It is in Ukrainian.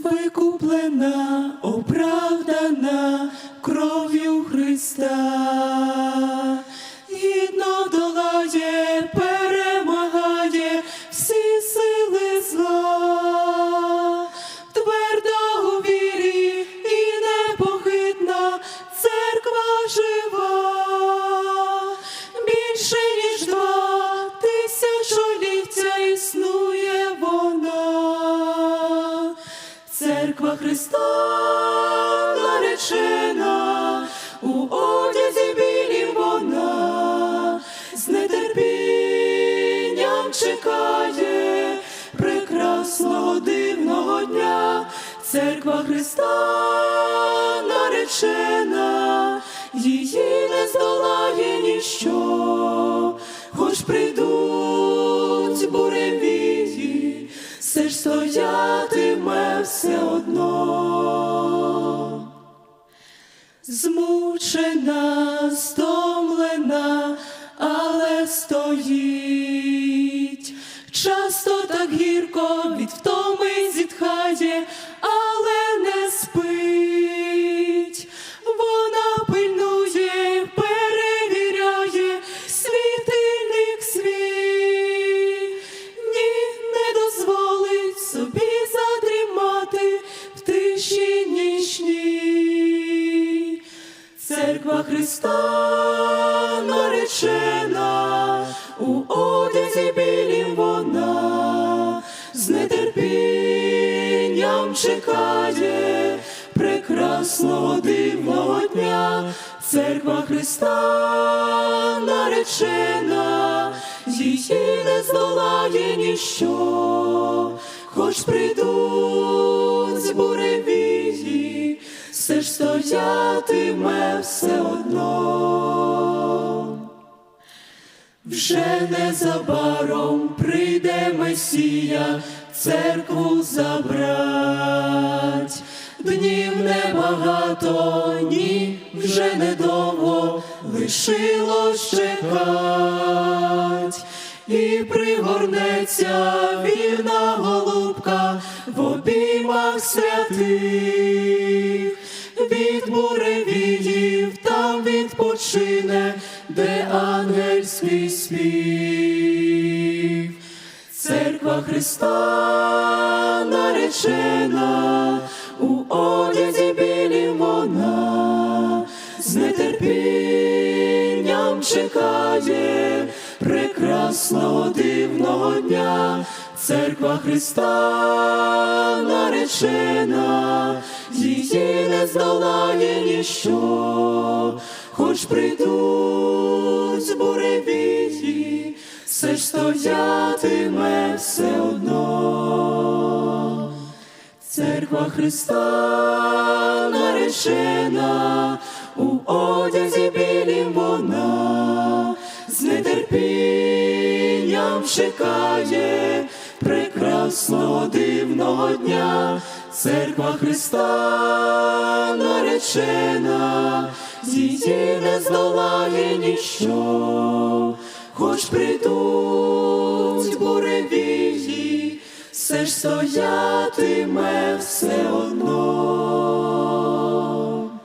викуплена, оправдана кров'ю Христа, гідно долає, перемагає всі сили зла, тверда у вірі і непохитна церква жива, Церква Христа наречена, у одязі білім вона, з нетерпінням чекає прекрасного дивного дня. Церква Христа наречена, її не здолає ніщо, хоч прийдуть буревії, все ж стоятиме все одно. Змучена, стомлена, але стоїть. Часто так гірко від втоми Церква Христа наречена, у одязі білім вона, з нетерпінням чекає прекрасного дивного дня. Церква Христа наречена, її не здолає ніщо, хоч прийдуть буревії, все ж стоятиме все одно. Вже незабаром прийде Месія, церкву забрать. Днів небагато, ні, вже недовго лишилось чекать. І пригорнеться вільна голубка в обіймах святих від буревіїв там відпочине, де ангельський спів. Церква Христа наречена, у одязі білім вона, з нетерпінням чекає прекрасного дивного дня. Церква Христа наречена, її не здолає ніщо, хоч прийдуть буревії, все ж стоятиме все одно. Церква Христа наречена, у одязі білім вона, з нетерпінням чекає прекрасного дивного дня. Церква Христа наречена, зійти не здолає ніщо, хоч прийдуть буревії, все ж стоятиме все одно.